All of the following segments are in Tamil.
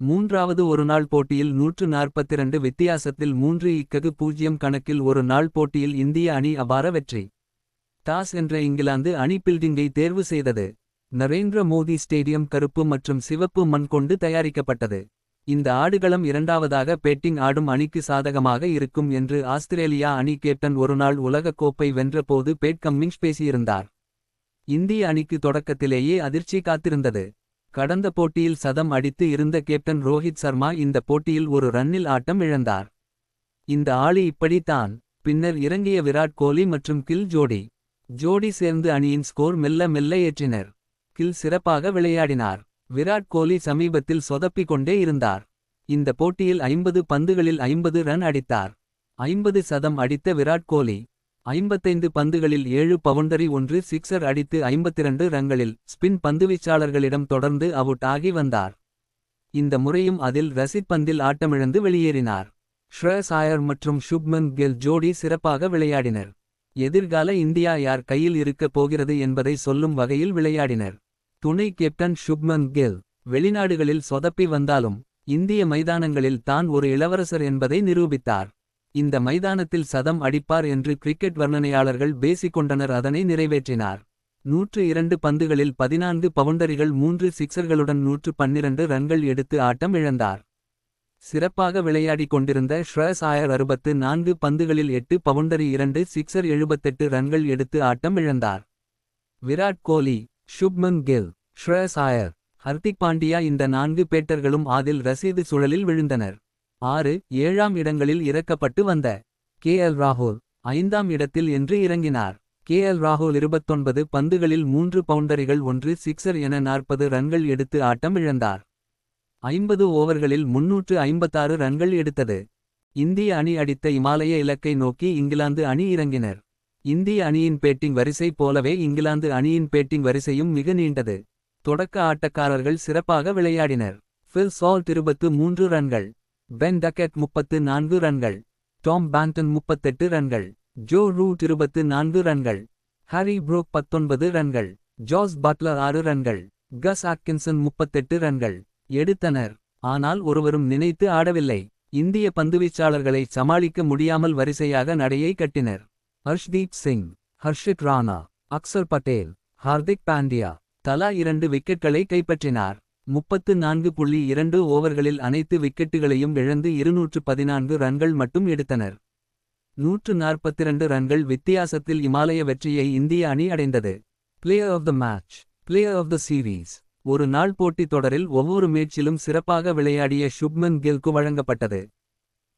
மூன்றாவது ஒருநாள் போட்டியில் நூற்று நாற்பத்திரண்டு வித்தியாசத்தில் மூன்று இக்ககு பூஜ்ஜியம் கணக்கில் ஒரு நாள் போட்டியில் இந்திய அணி அபார வெற்றி. டாஸ் என்ற இங்கிலாந்து அணி பில்டிங்கை தேர்வு செய்தது. நரேந்திர மோடி ஸ்டேடியம் கருப்பு மற்றும் சிவப்பு மண் கொண்டு தயாரிக்கப்பட்டது. இந்த ஆடுகளம் இரண்டாவதாக பேட்டிங் ஆடும் அணிக்கு சாதகமாக இருக்கும் என்று ஆஸ்திரேலியா அணி கேப்டன் ஒருநாள் உலகக் கோப்பை வென்றபோது பேட் கம்மிங்ஸ் பேசியிருந்தார். இந்திய அணிக்கு தொடக்கத்திலேயே அதிர்ச்சி காத்திருந்தது. கடந்த போட்டியில் சதம் அடித்து இருந்த கேப்டன் ரோஹித் சர்மா இந்த போட்டியில் ஒரு ரன்னில் ஆட்டம் இழந்தார். இந்த ஆளி இப்படித்தான் பின்னர் இறங்கிய விராட் கோலி மற்றும் கில் ஜோடி. ஜோடி சேர்ந்து அணியின் ஸ்கோர் மெல்ல மெல்ல ஏற்றினர். கில் சிறப்பாக விளையாடினார். விராட் கோலி சமீபத்தில் சொதப்பிக் கொண்டே இருந்தார். இந்த போட்டியில் ஐம்பது பந்துகளில் ஐம்பது ரன் அடித்தார். ஐம்பது சதம் அடித்த விராட் கோலி ஐம்பத்தைந்து பந்துகளில் ஏழு பவுண்டரி ஒன்று சிக்ஸர் அடித்து ஐம்பத்திரண்டு ரன்களில் ஸ்பின் பந்துவீச்சாளர்களிடம் தொடர்ந்து அவுட் ஆகி வந்தார். இந்த முறையும் அதில் ரசித் பந்தில் ஆட்டமிழந்து வெளியேறினார். ஷ்ரேயஸ் ஆயர் மற்றும் ஷுப்மன் கெல் ஜோடி சிறப்பாக விளையாடினர். எதிர்கால இந்தியா யார் கையில் இருக்கப் போகிறது என்பதை சொல்லும் வகையில் விளையாடினர். துணை கேப்டன் ஷுப்மன் கில் வெளிநாடுகளில் சொதப்பி வந்தாலும் இந்திய மைதானங்களில் தான் ஒரு இளவரசர் என்பதை நிரூபித்தார். இந்த மைதானத்தில் சதம் அடிப்பார் என்று கிரிக்கெட் வர்ணனையாளர்கள் பேசிக்கொண்டனர். அதனை நிறைவேற்றினார். நூற்று இரண்டு பந்துகளில் பதினான்கு பவுண்டரிகள் மூன்று சிக்சர்களுடன் நூற்று பன்னிரண்டு ரன்கள் எடுத்து ஆட்டம் இழந்தார். சிறப்பாக விளையாடிக் கொண்டிருந்த ஷ்ரேஸ் ஆயர் அறுபத்து நான்கு பந்துகளில் எட்டு பவுண்டரி இரண்டு சிக்சர் எழுபத்தெட்டு ரன்கள் எடுத்து ஆட்டம் இழந்தார். விராட் கோலி ஷுப்மன் கில் ஷ்ரேஸ் ஆயர் ஹர்திக் பாண்டியா இந்த நான்கு பேட்டர்களும் ஆதில் ரசீது சுழலில் விழுந்தனர். ஆறு ஏழாம் இடங்களில் இறக்கப்பட்டு வந்த கே. எல். ராகுல் ஐந்தாம் இடத்தில் என்று இறங்கினார். கே. எல். ராகுல் இருபத்தொன்பது பந்துகளில் மூன்று பவுண்டரிகள் ஒன்று சிக்சர் என நாற்பது ரன்கள் எடுத்து ஆட்டம் இழந்தார். ஐம்பது ஓவர்களில் முன்னூற்று ஐம்பத்தாறு ரன்கள் எடுத்தது. இந்திய அணி அடித்த இமாலய இலக்கை நோக்கி இங்கிலாந்து அணி இறங்கினர். இந்திய அணியின் பேட்டிங் வரிசை போலவே இங்கிலாந்து அணியின் பேட்டிங் வரிசையும் மிக நீண்டது. தொடக்க ஆட்டக்காரர்கள் சிறப்பாக விளையாடினர். ஃபில் சால்ட் இருபத்து மூன்று ரன்கள். பென் டக்கெட் முப்பத்து நான்கு ரன்கள். டாம் பேண்டன் முப்பத்தெட்டு ரன்கள். ஜோ ரூட் இருபத்து நான்கு ரன்கள். ஹாரி புரோக் பத்தொன்பது ரன்கள். ஜார்ஜ் பட்லர் ஆறு ரன்கள். கஸ் ஆட்கின்சன் முப்பத்தெட்டு ரன்கள். எடுத்தனர். ஆனால் ஒருவரும் நினைத்து ஆடவில்லை. இந்திய பந்துவீச்சாளர்களை சமாளிக்க முடியாமல் வரிசையாக நடையை கட்டினர். ஹர்ஷ்தீப் சிங் ஹர்ஷித் ராணா அக்சர் பட்டேல் ஹார்திக் பாண்டியா தலா இரண்டு விக்கெட்களை கைப்பற்றினார். முப்பத்து நான்கு புள்ளி இரண்டு ஓவர்களில் அனைத்து விக்கெட்டுகளையும் இழந்து இருநூற்று பதினான்கு ரன்கள் மட்டும் எடுத்தனர். நூற்று நாற்பத்திரண்டு ரன்கள் வித்தியாசத்தில் இமாலய வெற்றியை இந்திய அணி அடைந்தது. Player of the match player of the series ஒரு நாள் போட்டித் தொடரில் ஒவ்வொரு மேட்சிலும் சிறப்பாக விளையாடிய ஷுப்மன் கில்க்கு வழங்கப்பட்டது.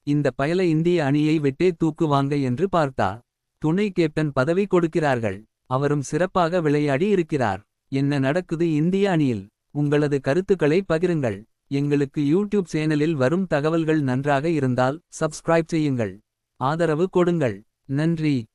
இந்த பயல இந்திய அணியை விட்டே தூக்குவாங்க என்று பார்த்தா துணை கேப்டன் பதவி கொடுக்கிறார்கள். அவரும் சிறப்பாக விளையாடி இருக்கிறார். என்ன நடக்குது இந்திய அணியில்? உங்களது கருத்துக்களை பகிருங்கள். எங்களுக்கு யூடியூப் சேனலில் வரும் தகவல்கள் நன்றாக இருந்தால் சப்ஸ்கிரைப் செய்யுங்கள். ஆதரவு கொடுங்கள். நன்றி.